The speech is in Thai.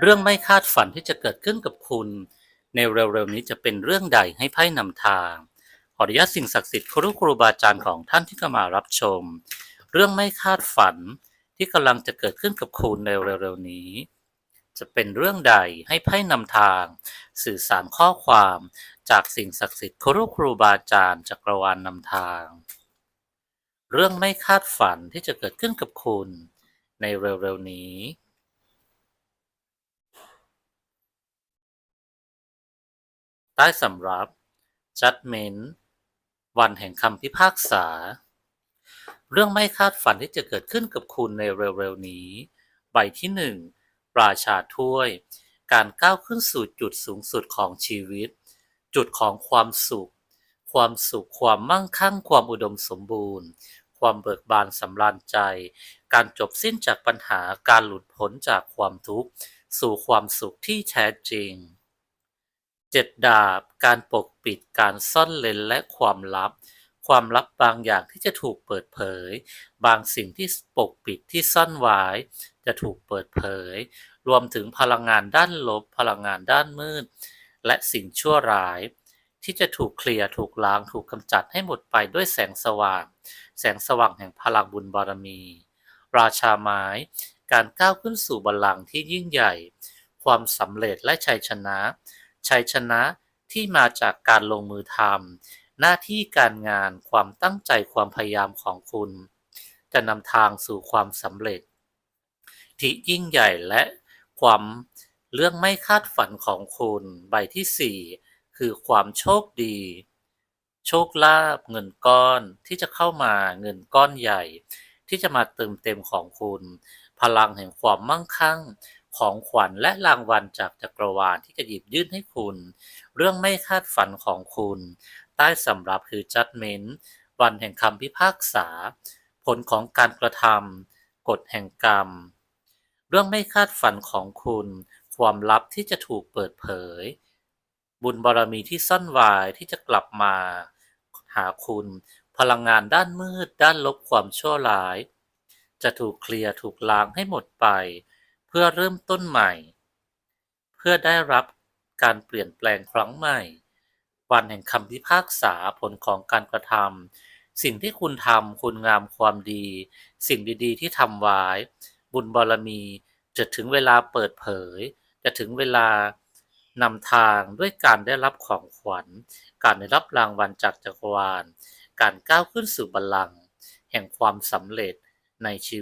เรื่องไม่คาดฝันที่จะเกิดขึ้นกับคุณ ในเร็วๆนี้จะเป็นเรื่องใดให้ไพ่นำทาง ขออนุญาตสิ่งศักดิ์สิทธิ์ครูครูบาอาจารย์ของท่านที่เข้ามารับชม เรื่องไม่คาดฝันที่กำลังจะเกิดขึ้นกับคุณในเร็วๆนี้ จะเป็นเรื่องใดให้ไพ่นำทาง สื่อสารข้อความจากสิ่งศักดิ์สิทธิ์ครูครูบาอาจารย์จักรวาลนำทาง เรื่องไม่คาดฝันที่จะเกิดขึ้นกับคุณ ในเร็วๆนี้ ใต้สำรับ judgment วันแห่งคำพิพากษา เรื่องไม่คาดฝันที่จะเกิดขึ้นกับคุณในเร็วๆนี้ ใบที่หนึ่งราชาถ้วย การก้าวขึ้นสู่จุดสูงสุดของชีวิต จุดของความสุข ความสุข ความมั่งคั่ง ความอุดมสมบูรณ์ ความเบิกบานสำราญใจ การจบสิ้นจากปัญหา การหลุดพ้นจากความทุกข์ สู่ความสุขที่แท้จริง เจ็ดดาบ การปกปิด การซ่อนเลนและความลับ ความลับบางอย่างที่จะถูกเปิดเผย บางสิ่งที่ปกปิดที่ซ่อนไว้จะถูกเปิดเผย รวมถึงพลังงานด้านลบ พลังงานด้านมืด และสิ่งชั่วร้าย ที่จะถูกเคลียร์ ถูกล้าง ถูกกำจัดให้หมดไปด้วยแสงสว่าง แสงสว่างแห่งพลังบุญบารมี ราชาไม้ การก้าวขึ้นสู่บัลลังก์ที่ยิ่งใหญ่ ความสำเร็จและชัยชนะ ชัยชนะที่มาจากการลงมือทำหน้าที่การงานความตั้งใจความพยายามของคุณ จะนำทางสู่ความสำเร็จ ที่ยิ่งใหญ่และความเรื่องไม่คาดฝันของคุณใบที่สี่คือความโชคดี โชคลาภเงินก้อนที่จะเข้ามาเงินก้อนใหญ่ ที่จะมาเติมเต็มของคุณ พลังแห่งความมั่งคั่ง ของขวัญและรางวัลจากจักรวาลที่จะหยิบยื่นให้คุณ เรื่องไม่คาดฝันของคุณ ใต้สำรับคือ judgment วันแห่งคำพิพากษา ผลของการกระทำกฎแห่งกรรม เรื่องไม่คาดฝันของคุณ ความลับที่จะถูกเปิดเผย บุญบารมีที่ซ่อนไว้ที่จะกลับมา หาคุณ พลังงานด้านมืด ด้านลบความชั่วร้าย จะถูกเคลียร์ถูกล้างให้หมดไป พื่อเริ่มต้นใหม่ เพื่อได้รับการเปลี่ยนแปลงครั้งใหม่ วันแห่งคำพิพากษาผลของการกระทำสิ่งที่คุณทำคุณงามความดี สิ่งดีๆ ที่ทำไว้ บุญบารมี จะถึงเวลาเปิดเผย จะถึงเวลานำทางด้วยการได้รับของขวัญ การได้รับรางวัลจากจักรวาล การก้าวขึ้นสู่บัลลังก์แห่งความสำเร็จในชีวิต